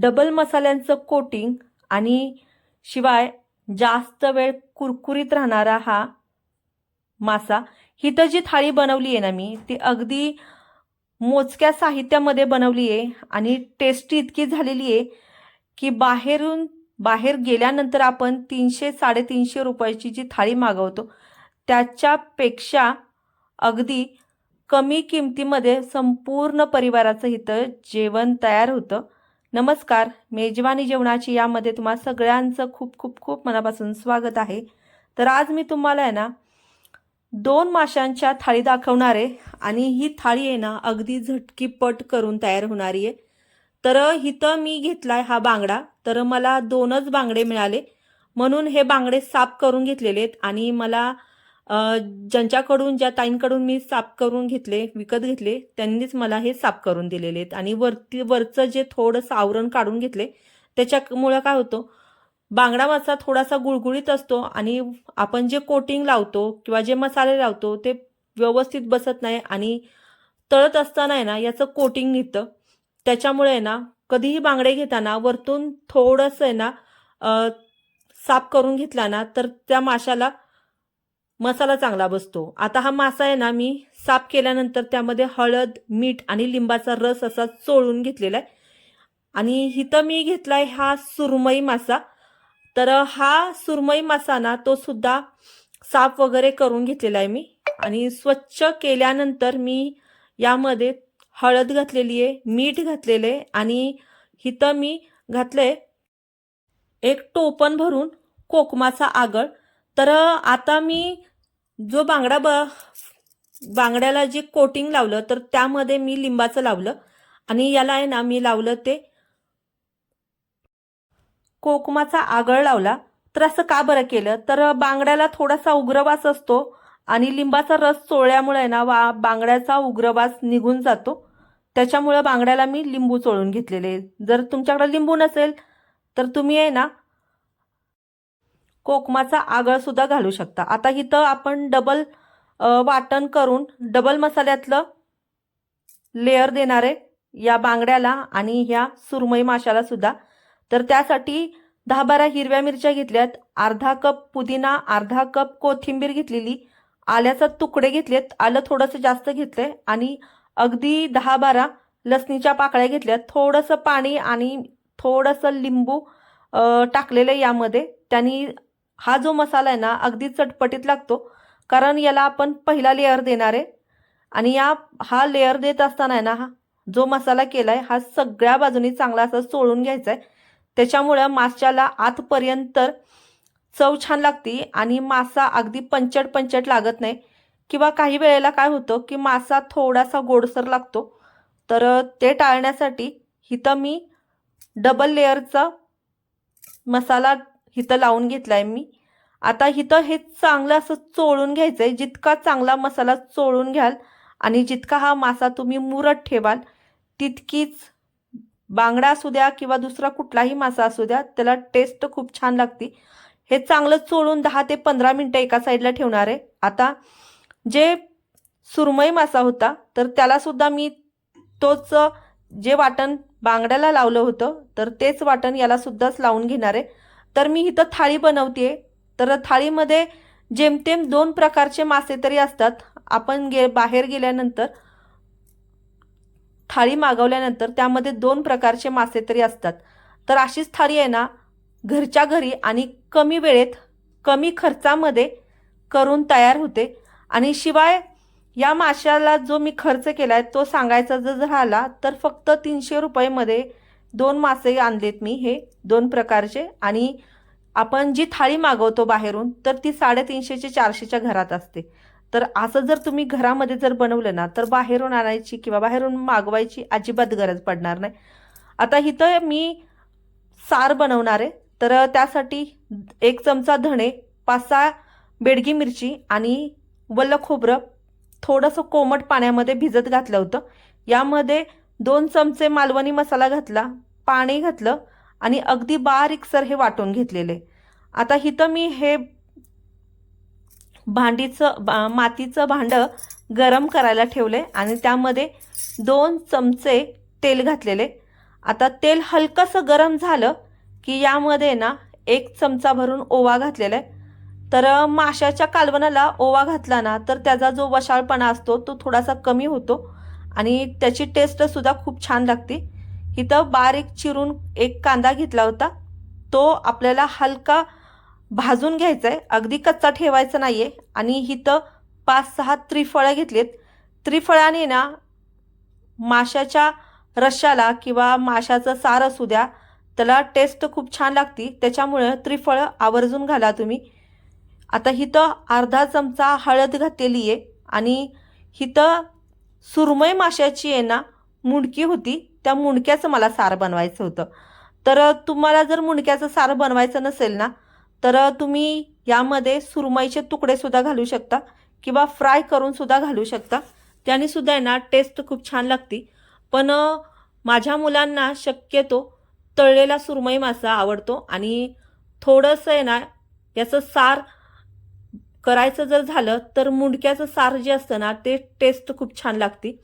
Double मसाल्यांचं coating आणि शिवाय जास्त वेळ कुरकुरीत राहणारा हा मासा. ही तर जी थाळी बनवली आहे ना मी ती अगदी मोजक्या साहित्यामध्ये बनवली आहे आणि टेस्टी इतकी झालेली आहे की बाहेरून बाहेर गेल्यानंतर आपण तीनशे साडेतीनशे रुपयाची जी थाळी मागवतो त्याच्यापेक्षा अगदी कमी किमतीमध्ये संपूर्ण परिवाराचं इथं जेवण तयार होतं. नमस्कार मेजवानी जेवणाची यामध्ये तुम्हा सगळ्यांचं खूप खूप खूप मनापासून स्वागत आहे. तर आज मी तुम्हाला आहे ना दोन माशांच्या थाळी दाखवणार आहे आणि ही थाळी आहे ना अगदी झटकीपट करून तयार होणारी आहे. तर इथं मी घेतलाय हा बांगडा तर मला दोनच बांगडे मिळाले. म्हणून हे बांगडे साफ करून घेतलेले आहेत आणि मला ज्यांच्याकडून ज्या ताईंकडून मी साफ करून घेतले विकत घेतले त्यांनीच मला हे साफ करून दिलेले आहेत. आणि वरती वरचं जे थोडंसं आवरण काढून घेतले त्याच्यामुळं काय होतं बांगडा मासा थोडासा गुळगुळीत असतो आणि आपण जे कोटिंग लावतो किंवा जे मसाले लावतो ते व्यवस्थित बसत नाही आणि तळत असताना आहे ना याचं कोटिंग निघतं. त्याच्यामुळे आहे ना कधीही बांगडे घेताना वरतून थोडंसं आहे ना साफ करून घेतला ना तर त्या माशाला मसाला चांगला बसतो. आता हा मासा आहे ना मी साफ केल्यानंतर त्यामध्ये हळद मीठ आणि लिंबाचा रस असा चोळून घेतलेला आहे. आणि इथं मी घेतलाय हा सुरमई मासा. तर हा सुरमई मासा ना तो सुद्धा साफ वगैरे करून घेतलेला आहे मी. आणि स्वच्छ केल्यानंतर मी यामध्ये हळद घातलेली आहे मीठ घातलेलं आहे आणि इथं मी घातलंय एक टोपण भरून कोकमाचा आगळ. तर आता मी जो बांगडा ब बांगड्याला जे कोटिंग लावलं तर त्यामध्ये मी लिंबाचं लावलं. आणि याला आहे ना मी लावलं ते कोकमाचा आगळ लावला. तर असं का बरं केलं? तर बांगड्याला थोडासा उग्रवास असतो आणि लिंबाचा रस चोळल्यामुळे आहे ना वा बांगड्याचा उग्रवास निघून जातो. त्याच्यामुळं बांगड्याला मी लिंबू चोळून घेतलेले. जर तुमच्याकडे लिंबू नसेल तर तुम्ही आहे ना कोकमाचा आगळ सुद्धा घालू शकता. आता इथं आपण डबल वाटण करून डबल मसाल्यातलं लेअर देणार आहे. या बांगड्याला आणि ह्या सुरमई माशाला सुद्धा. तर त्यासाठी दहा बारा हिरव्या मिरच्या घेतल्यात अर्धा कप पुदिना अर्धा कप कोथिंबीर घेतलेली आल्याचं तुकडे घेतलेत आलं थोडंसं जास्त घेतलंय आणि अगदी दहा बारा लसणीच्या पाकळ्या घेतल्यात. थोडंसं पाणी आणि थोडंसं लिंबू टाकलेलं आहे यामध्ये. त्यांनी हा जो मसाला आहे ना अगदी चटपटीत लागतो. कारण याला आपण पहिला लेअर देणार आहे. आणि या हा लेअर देत असताना आहे ना हा जो मसाला केलाय हा सगळ्या बाजूनी चांगला असा चोळून घ्यायचा आहे त्याच्यामुळं माशाला आतपर्यंत चव छान लागते आणि मासा अगदी पंचट पंचट लागत नाही. किंवा काही वेळेला काय होतं की मासा थोडासा गोडसर लागतो. तर ते टाळण्यासाठी इथं मी डबल लेअरचा मसाला इथं लावून घेतला आहे मी. आता इथं हे चांगलं असं चोळून घ्यायचं आहे जितका चांगला मसाला चोळून घ्याल आणि जितका हा मासा तुम्ही मुरत ठेवाल तितकीच बांगडा असू द्या किंवा दुसरा कुठलाही मासा असू द्या त्याला टेस्ट खूप छान लागते. हे चांगलं चोळून दहा ते पंधरा मिनटं एका साईडला ठेवणार आहे. आता जे सुरमई मासा होता तर त्यालासुद्धा मी तोच जे वाटण बांगड्याला लावलं होतं तर तेच वाटण यालासुद्धाच लावून घेणार आहे. तर मी इथं थाळी बनवते तर थाळीमध्ये जेमतेम दोन प्रकारचे मासे तरी असतात. आपण गे बाहेर गेल्यानंतर थाळी मागवल्यानंतर त्यामध्ये दोन प्रकारचे मासे तरी असतात. तर अशीच थाळी आहे ना घरच्या घरी आणि कमी वेळेत कमी खर्चामध्ये करून तयार होते. आणि शिवाय या माशाला जो मी खर्च केला आहे तो सांगायचा जर झाला तर फक्त तीनशे रुपयेमध्ये दोन मासे आणलेत मी हे दोन प्रकारचे. आणि आपण जी थाळी मागवतो बाहेरून तर ती साडेतीनशेचे चारशेच्या घरात असते. तर असं जर तुम्ही घरामध्ये जर बनवलं ना तर बाहेरून आणायची किंवा बाहेरून मागवायची अजिबात गरज पडणार नाही. आता इथं मी सार बनवणार आहे. तर त्यासाठी एक चमचा धणे पाच सहा बेडगी मिरची आणि वल्ल खोबरं थोडंसं कोमट पाण्यामध्ये भिजत घातलं होतं. यामध्ये दोन चमचे मालवणी मसाला घातला पाणी घातलं आणि अगदी बारीकसर हे वाटून घेतलेले. आता इथं मी हे भांडीचं बा- मातीचं भांडं गरम करायला ठेवले आणि त्यामध्ये दोन चमचे तेल घातलेले. आता तेल हलकंसं गरम झालं की यामध्ये ना एक चमचा भरून ओवा घातलेला आहे. तर माशाच्या कालवणाला ओवा घातला ना तर त्याचा जो वशाळपणा असतो तो थोडासा कमी होतो. आणि त्याची टेस्टसुद्धा खूप छान लागते. इथं बारीक चिरून एक कांदा घेतला होता. तो आपल्याला हलका भाजून घ्यायचा आहे अगदी कच्चा ठेवायचा नाही आहे आणि इथं पाच सहा त्रिफळं घेतलीत. त्रिफळाने ना माशाच्या रश्शाला किंवा माशाचं सार असू द्या त्याला टेस्ट खूप छान लागती. त्याच्यामुळं त्रिफळं आवर्जून घाला तुम्ही. आता इथं अर्धा चमचा हळद घातलेली आहे आणि इथं सुरमई माशाची आहे ना मुंडकी होती. त्या मुंडक्याचं मला सार बनवायचं होतं. तर तुम्हाला जर मुंडक्याचं सार बनवायचं नसेल ना तर तुम्ही यामध्ये सुरमईचे तुकडेसुद्धा घालू शकता किंवा फ्राय करूनसुद्धा घालू शकता. त्याने सुद्धा आहे ना टेस्ट खूप छान लागते. पण माझ्या मुलांना शक्यतो तळलेला सुरमई मासा आवडतो आणि थोडंसं आहे ना याचं सार करायचं जर झालं तर मुंडक्याचं सार जे असतं ना ते टेस्ट खूप छान लागते.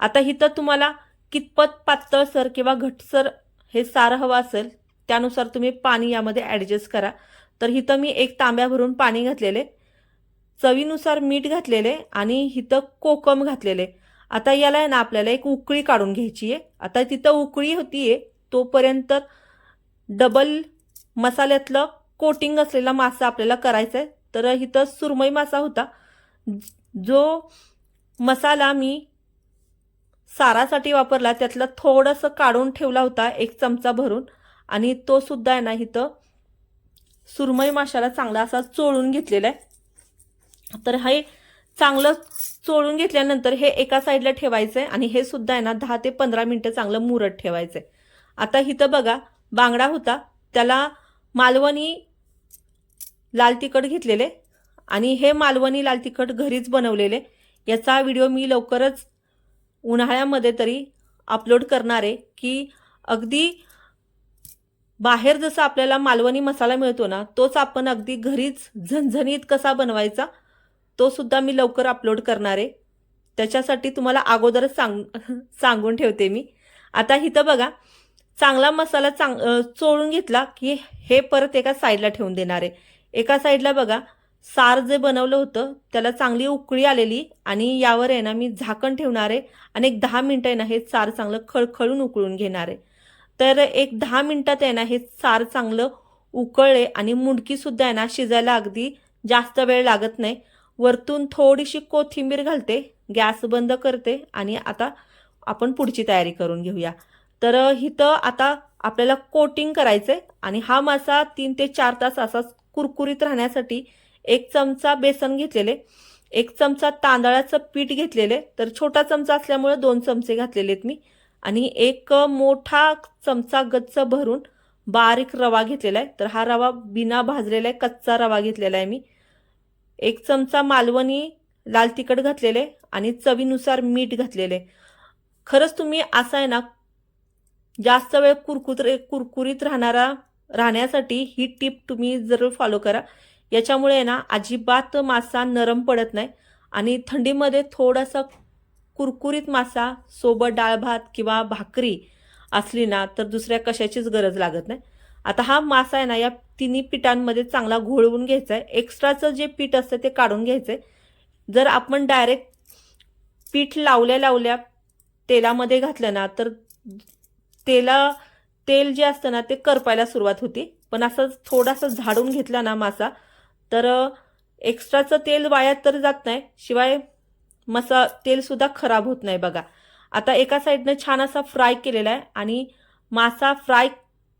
आता इथं तुम्हाला कितपत पातळसर किंवा घटसर हे सार हवं असेल त्यानुसार तुम्ही पाणी यामध्ये ॲडजस्ट करा. तर इथं मी एक तांब्या भरून पाणी घातलेले चवीनुसार मीठ घातलेले आणि इथं कोकम घातलेले. आता याला आहे ना आपल्याला एक उकळी काढून घ्यायची आहे. आता तिथं उकळी होतीये तोपर्यंत डबल मसाल्यातलं कोटिंग असलेला मासा आपल्याला करायचा आहे. तर इथं सुरमई मासा होता. जो मसाला मी सारासाठी वापरला त्यातलं थोडंसं काढून ठेवला होता एक चमचा भरून. आणि तो सुद्धा आहे ना इथं सुरमई माशाला चांगला असा चोळून घेतलेला आहे. तर हे चांगलं चोळून घेतल्यानंतर हे एका साईडला ठेवायचं आहे आणि हे सुद्धा आहे ना दहा ते पंधरा मिनटं चांगलं मुरत ठेवायचं आहे. आता इथं बघा बांगडा होता. त्याला मालवणी लाल तिखट घेतलेले आणि हे मालवणी लाल तिखट घरीच बनवलेले. याचा व्हिडिओ मी लवकरच उन्हाळ्यामध्ये तरी अपलोड करणार आहे की अगदी बाहेर जसं आपल्याला मालवणी मसाला मिळतो ना तोच आपण अगदी घरीच झणझणीत कसा बनवायचा तो सुद्धा मी लवकर अपलोड करणार आहे. त्याच्यासाठी तुम्हाला अगोदरच सांग सांगून ठेवते मी. आता इथं बघा चांगला मसाला चांग चोळून घेतला की हे परत एका साईडला ठेवून देणार आहे. एका साईडला बघा सार जे बनवलं होतं त्याला चांगली उकळी आलेली आणि यावर आहे ना मी झाकण ठेवणार आहे आणि एक दहा मिनटं आहे ना हे सार चांगलं खळखळून उकळून घेणार आहे. तर एक दहा मिनटात आहे ना हे सार चांगलं उकळले आणि मुंडकीसुद्धा आहे ना शिजायला अगदी जास्त वेळ लागत नाही. वरतून थोडीशी कोथिंबीर घालते गॅस बंद करते आणि आता आपण पुढची तयारी करून घेऊया. तर इथं आता आपल्याला कोटिंग करायचं आहे आणि हा मासा तीन ते चार तास असाच कुरकुरीत राहण्यासाठी एक चमचा बेसन घेतलेले एक चमचा तांदळाचं पीठ घेतलेले तर छोटा चमचा असल्यामुळे दोन चमचे घातलेले आहेत मी. आणि एक मोठा चमचा गच्च भरून बारीक रवा घेतलेला आहे तर हा रवा बिना भाजलेला आहे कच्चा रवा घेतलेला आहे मी. एक चमचा मालवणी लाल तिखट घातलेले आणि चवीनुसार मीठ घातलेले. खरंच तुम्ही असा आहे ना जास्त वेळ कुरकुत कुरकुरीत राहणारा राहण्यासाठी ही टीप तुम्ही जरूर फॉलो करा. याच्यामुळे आहे ना अजिबात मासा नरम पडत नाही आणि थंडीमध्ये थोडासा कुरकुरीत मासा सोबत डाळ भात किंवा भाकरी असली ना तर दुसऱ्या कशाचीच गरज लागत नाही. आता हा मासा आहे ना या तिन्ही पिठांमध्ये चांगला घोळवून घ्यायचा आहे एक्स्ट्राचं जे पीठ असतं ते काढून घ्यायचं आहे जर आपण डायरेक्ट पीठ लावल्या लावल्या तेलामध्ये घातलं ना तर तेला तेल जे असतं ना ते करपायला सुरुवात होती. पण असं थोडासा झाडून घेतला ना मासा तर एक्स्ट्राचं तेल वायात तर जात नाही. शिवाय मसा तेलसुद्धा खराब होत नाही बघा. आता एका साईडनं छान असा फ्राय केलेला आहे आणि मासा फ्राय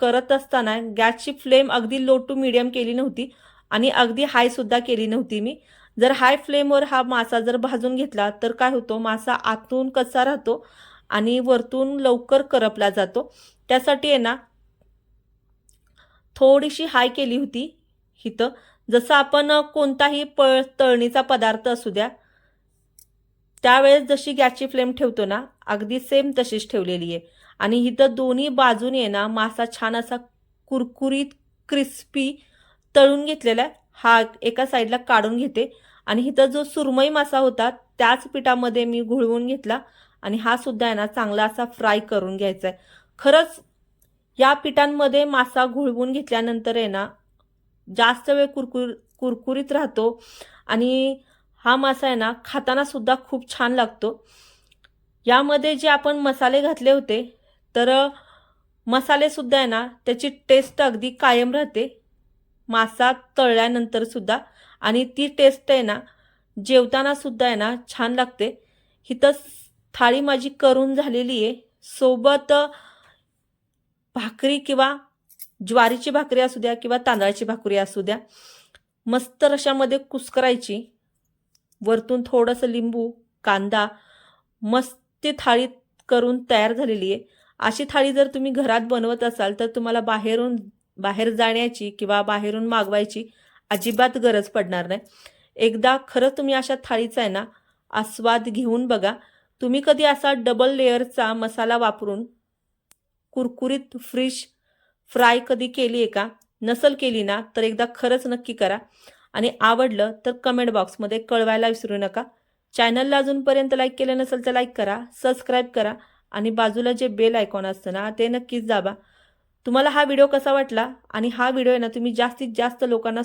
करत असताना गॅसची फ्लेम अगदी लो टू मिडियम केली नव्हती आणि अगदी हायसुद्धा केली नव्हती मी. जर हाय फ्लेमवर हा मासा जर भाजून घेतला तर काय होतो? मासा आतून कच्चा राहतो आणि वरतून लवकर करपला जातो. त्यासाठी आहे ना थोडीशी हाय केली होती. इथं जसं आपण कोणताही प तळणीचा पदार्थ असू द्या त्यावेळेस जशी गॅसची फ्लेम ठेवतो ना अगदी सेम तशीच ठेवलेली आहे. आणि इथं दोन्ही बाजूने आहे ना मासा छान असा कुरकुरीत क्रिस्पी तळून घेतलेला आहे. हा एका साईडला काढून घेते. आणि इथं जो सुरमई मासा होता त्याच पिठामध्ये मी घुळवून घेतला. आणि हा सुद्धा आहे ना चांगला असा फ्राय करून घ्यायचा आहे. खरंच या पिठांमध्ये मासा घोळवून घेतल्यानंतर आहे ना जास्त वेळ कुरकुर कुरकुरीत राहतो आणि हा मासा आहे ना खाताना सुद्धा खूप छान लागतो. यामध्ये जे आपण मसाले घातले होते तर मसाले सुद्धा आहे ना त्याची टेस्ट अगदी कायम राहते. मासा तळल्यानंतर सुद्धा आणि ती टेस्ट आहे ना जेवताना सुद्धा आहे ना छान लागते. हिथं थाळी माझी करून झालेली आहे सोबत भाकरी किंवा ज्वारीची भाकरी असू द्या किंवा तांदळाची भाकरी असू द्या मस्त रशामध्ये कुस्करायची. वरतून थोडंसं लिंबू कांदा मस्त थाळीत थाळी करून तयार झालेली आहे. अशी थाळी जर तुम्ही घरात बनवत असाल तर तुम्हाला बाहेरून बाहेर जाण्याची किंवा बाहेरून मागवायची अजिबात गरज पडणार नाही. एकदा खरंच तुम्ही अशा थाळीचा आहे ना आस्वाद घेऊन बघा. तुम्ही कधी असा डबल लेअरचा मसाला वापरून कुरकुरीत फ्रिश फ्राय कधी केली आहे का? नसल केली ना तर एकदा खरंच नक्की करा. आणि आवडलं तर कमेंट बॉक्समध्ये कळवायला विसरू नका. चॅनलला अजूनपर्यंत लाईक केलं नसेल तर लाईक करा सबस्क्राईब करा आणि बाजूला जे बेल आयकॉन असतं ना ते नक्कीच दाबा. तुम्हाला हा व्हिडिओ कसा वाटला? आणि हा व्हिडिओ आहे ना तुम्ही जास्तीत जास्त लोकांना